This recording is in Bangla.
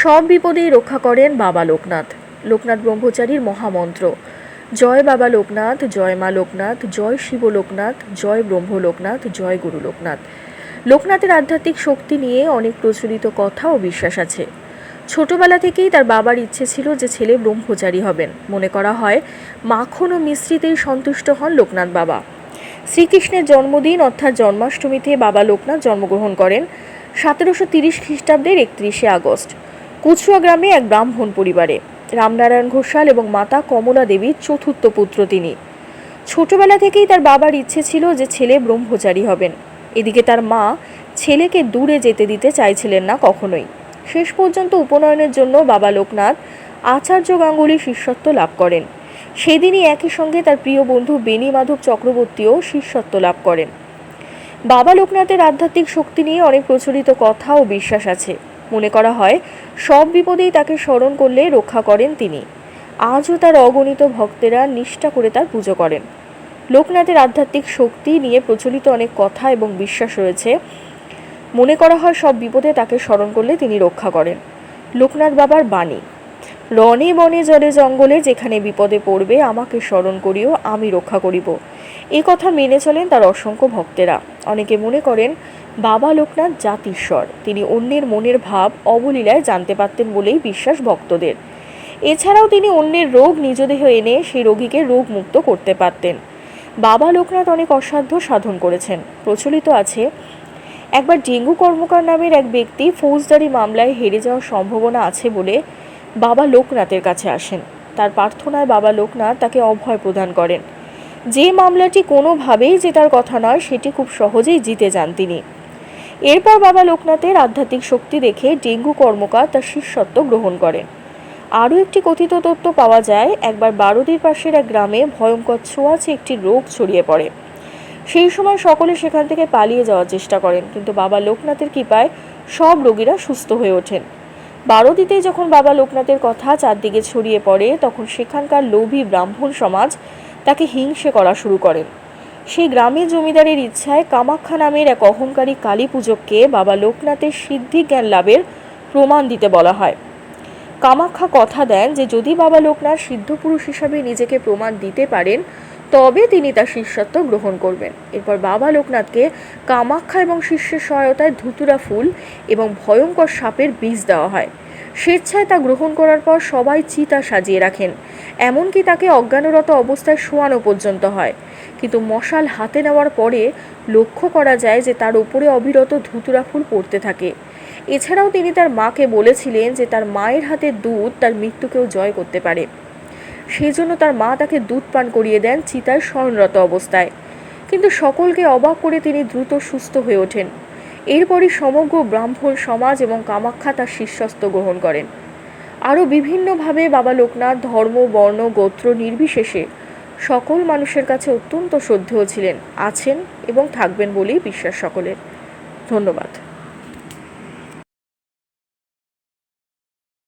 সব বিপদেই রক্ষা করেন বাবা লোকনাথ। লোকনাথ ব্রহ্মচারীর মহামন্ত্র, জয় বাবা লোকনাথ, জয় মা লোকনাথ, জয় শিব লোকনাথ, জয় ব্রহ্ম লোকনাথ, জয় গুরু লোকনাথ। লোকনাথের আধ্যাত্মিক শক্তি নিয়ে অনেক প্রচলিত কথা ও বিশ্বাস আছে। ছোটবেলা থেকেই তার বাবার ইচ্ছে ছিল যে ছেলে ব্রহ্মচারী হবেন। মনে করা হয়, মাখন ও মিশ্রিতেই সন্তুষ্ট হন লোকনাথ বাবা। শ্রীকৃষ্ণের জন্মদিন অর্থাৎ জন্মাষ্টমীতে বাবা লোকনাথ জন্মগ্রহণ করেন, সতেরোশো তিরিশ খ্রিস্টাব্দের একত্রিশে আগস্ট। কুচুয়া গ্রামে এক ব্রাহ্মণ পরিবারে। রামনারায়ণ ঘোষাল এবং মাতা কমলা দেবীর চতুর্থ পুত্র তিনি। ছোটবেলা থেকেই তার বাবার ইচ্ছে ছিল যে ছেলে ব্রহ্মচারী হবেন। এদিকে তার মা ছেলেকে দূরে যেতে দিতে চাইছিলেন না কখনোই। শেষ পর্যন্ত উপনয়নের জন্য বাবা লোকনাথ আচার্য গাঙ্গুলি শিষ্যত্ব লাভ করেন। সেদিনই একই সঙ্গে তার প্রিয় বন্ধু বেণী মাধব চক্রবর্তীও শিষ্যত্ব লাভ করেন। বাবা লোকনাথের আধ্যাত্মিক শক্তি নিয়ে অনেক প্রচলিত কথা ও বিশ্বাস আছে। মনে করা হয়, সব বিপদেই তাকে স্মরণ করলে রক্ষা করেন তিনি। আজও তার অগণিত ভক্তেরা নিষ্ঠা করে তার পুজো করেন। লোকনাথের আধ্যাত্মিক শক্তি নিয়ে প্রচলিত অনেক কথা এবং বিশ্বাস রয়েছে। মনে করা হয়, সব বিপদে তাকে স্মরণ করলে তিনি রক্ষা করেন। লোকনাথ বাবার বাণী। রণে বনে জলে জঙ্গলে যেখানে বিপদে পড়বে আমাকে স্মরণ করিও, আমি রক্ষা করিব। এ কথা মেনে চলেন তার অসংখ্য ভক্তেরা। অনেকে মনে করেন, বাবা লোকনাথ জাতিস্বর। তিনি অন্যের মনের ভাব অবলীলায় জানতে পারতেন বলেই বিশ্বাস ভক্তদের। এছাড়াও তিনি অন্যের রোগ নিজ দেহে এনে সেই রোগীকে রোগ মুক্ত করতে পারতেন। বাবা লোকনাথ অনেক অসাধ্য সাধন করেছেন। প্রচলিত আছে, একবার ডেঙ্গু কর্মকার নামের এক ব্যক্তি ফৌজদারি মামলায় হেরে যাওয়ার সম্ভাবনা আছে বলে বাবা লোকনাথের কাছে আসেন। তার প্রার্থনায় বাবা লোকনাথ তাকে অভয় প্রদান করেন। যে মামলাটি কোনোভাবেই জেতার কথা নয়, সেটি খুব সহজেই জিতে যান তিনি। এরপর বাবা লোকনাথের আধ্যাত্মিক শক্তি দেখে ডেঙ্গু কর্মকার তার শিষ্যত্ব গ্রহণ করেন। আরও একটি কথিত তথ্য পাওয়া যায়, একবার বারোদির পাশের এক গ্রামে ভয়ঙ্কর ছোঁয়াচে একটি রোগ ছড়িয়ে পড়ে। সেই সময় সকলে সেখান থেকে পালিয়ে যাওয়ার চেষ্টা করেন, কিন্তু বাবা লোকনাথের কৃপায় সব রোগীরা সুস্থ হয়ে ওঠেন। বারোদিতে যখন বাবা লোকনাথের কথা চারদিকে ছড়িয়ে পড়ে, তখন সেখানকার লোভী ব্রাহ্মণ সমাজ তাকে হিংসে করা শুরু করেন সেই গ্রামের জমিদারের ইচ্ছায় কামাখ্যা নামের এক অহংকারী কালী পুজোকে বাবা লোকনাথের সিদ্ধি জ্ঞান লাভের প্রমাণ দিতে বলা হয়। কামাখ্যা কথা দেন যে, যদি বাবা লোকনাথ সিদ্ধপুরুষ হিসাবে নিজেকে প্রমাণ দিতে পারেন তবে তিনি তার শিষ্যত্ব গ্রহণ করবেন। এরপর বাবা লোকনাথকে কামাখ্যা এবং শিষ্যের সহায়তায় ধুতুরা ফুল এবং ভয়ঙ্কর সাপের বীজ দেওয়া হয়। স্বেচ্ছায় তা গ্রহণ করার পর সবাই চিতা সাজিয়ে রাখেন। এমনকি তাকে অজ্ঞানরত অবস্থায় শোয়ানো পর্যন্ত হয়। কিন্তু মশাল হাতে নেওয়ার পরে লক্ষ্য করা যায় যে তার উপরে অবিরত ধুতুরা ফুল পড়তে থাকে। এছাড়াও তিনি তার মাকে বলেছিলেন যে তার মায়ের হাতে দুধ তার মৃত্যুকেও জয় করতে পারে। সেই জন্য তার মা তাকে দুধ পান করিয়ে দেন চিতায় শয়নরত অবস্থায়। কিন্তু সকলকে অবাক করে তিনি দ্রুত সুস্থ হয়ে ওঠেন। এরপরই সমগ্র ব্রাহ্মণ সমাজ এবং কামাখ্যা তার শিষ্যস্ত গ্রহণ করেন। আরও বিভিন্নভাবে বাবা লোকনাথ ধর্ম, বর্ণ, গোত্র নির্বিশেষে সকল মানুষের কাছে অত্যন্ত শ্রদ্ধেয় ছিলেন, আছেন এবং থাকবেন বলেই বিশ্বাস সকলের। ধন্যবাদ।